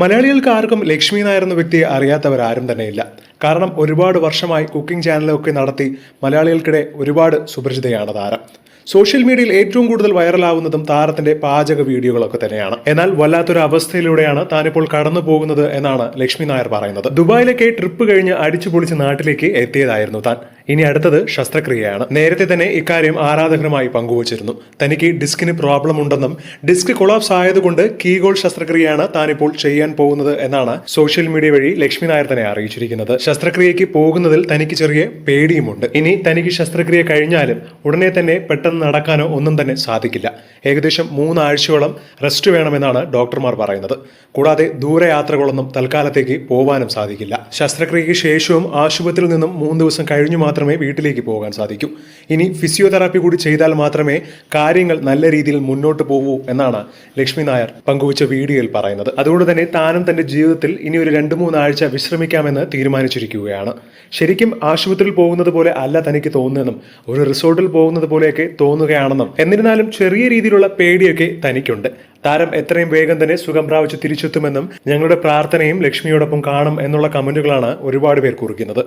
മലയാളികൾക്ക് ആർക്കും ലക്ഷ്മി നായർ എന്ന വ്യക്തിയെ അറിയാത്തവരാരും തന്നെയില്ല. കാരണം ഒരുപാട് വർഷമായി കുക്കിംഗ് ചാനലൊക്കെ നടത്തി മലയാളികൾക്കിടെ ഒരുപാട് സുപരിചിതയാണ് താരം. സോഷ്യൽ മീഡിയയിൽ ഏറ്റവും കൂടുതൽ വൈറലാവുന്നതും താരത്തിന്റെ പാചക വീഡിയോകളൊക്കെ തന്നെയാണ്. എന്നാൽ വല്ലാത്തൊരു അവസ്ഥയിലൂടെയാണ് താനിപ്പോൾ കടന്നു പോകുന്നത് എന്നാണ് ലക്ഷ്മി നായർ പറയുന്നത്. ദുബായിലേക്ക് ട്രിപ്പ് കഴിഞ്ഞ് അടിച്ചു പൊളിച്ച് നാട്ടിലേക്ക് എത്തിയതായിരുന്നു താൻ. ഇനി അടുത്തത് ശസ്ത്രക്രിയയാണ്. നേരത്തെ തന്നെ ഇക്കാര്യം ആരാധകരുമായി പങ്കുവച്ചിരുന്നു. തനിക്ക് ഡിസ്കിന് പ്രോബ്ലം ഉണ്ടെന്നും ഡിസ്ക് കൊളാപ്സ് ആയതുകൊണ്ട് കീഗോൾ ശസ്ത്രക്രിയയാണ് താനിപ്പോൾ ചെയ്യാൻ പോകുന്നത് എന്നാണ് സോഷ്യൽ മീഡിയ വഴി ലക്ഷ്മി നായർ തന്നെ അറിയിച്ചിരിക്കുന്നത്. ശസ്ത്രക്രിയയ്ക്ക് പോകുന്നതിൽ തനിക്ക് ചെറിയ പേടിയുമുണ്ട്. ഇനി തനിക്ക് ശസ്ത്രക്രിയ കഴിഞ്ഞാലും ഉടനെ തന്നെ പെട്ടെന്ന് നടക്കാനോ ഒന്നും തന്നെ സാധിക്കില്ല. ഏകദേശം മൂന്നാഴ്ചയോളം റെസ്റ്റ് വേണമെന്നാണ് ഡോക്ടർമാർ പറയുന്നത്. കൂടാതെ ദൂരയാത്രകളൊന്നും തൽക്കാലത്തേക്ക് പോകാനും സാധിക്കില്ല. ശസ്ത്രക്രിയയ്ക്ക് ശേഷവും ആശുപത്രിയിൽ നിന്നും മൂന്ന് ദിവസം കഴിഞ്ഞു മാത്രമേ വീട്ടിലേക്ക് പോകാൻ സാധിക്കൂ. ഇനി ഫിസിയോതെറാപ്പി കൂടി ചെയ്താൽ മാത്രമേ കാര്യങ്ങൾ നല്ല രീതിയിൽ മുന്നോട്ട് പോകൂ എന്നാണ് ലക്ഷ്മി നായർ പങ്കുവച്ച വീഡിയോയിൽ പറയുന്നത്. അതുകൊണ്ട് തന്നെ താനും തന്റെ ജീവിതത്തിൽ ഇനി ഒരു രണ്ട് മൂന്നാഴ്ച വിശ്രമിക്കാമെന്ന് തീരുമാനിച്ചിരിക്കുകയാണ്. ശരിക്കും ആശുപത്രിയിൽ പോകുന്നത് പോലെ അല്ല തനിക്ക് തോന്നുന്നതെന്നും ഒരു റിസോർട്ടിൽ പോകുന്നത് പോലെയൊക്കെ തോന്നുകയാണെന്നും എന്നിരുന്നാലും ചെറിയ രീതിയിലുള്ള പേടിയൊക്കെ തനിക്കുണ്ട്. താരം എത്രയും വേഗം തന്നെ സുഖം പ്രാപിച്ച് തിരിച്ചെത്തുമെന്നും ഞങ്ങളുടെ പ്രാർത്ഥനയും ലക്ഷ്മിയോടൊപ്പം കാണും എന്നുള്ള കമന്റുകളാണ് ഒരുപാട് പേർ കുറിക്കുന്നത്.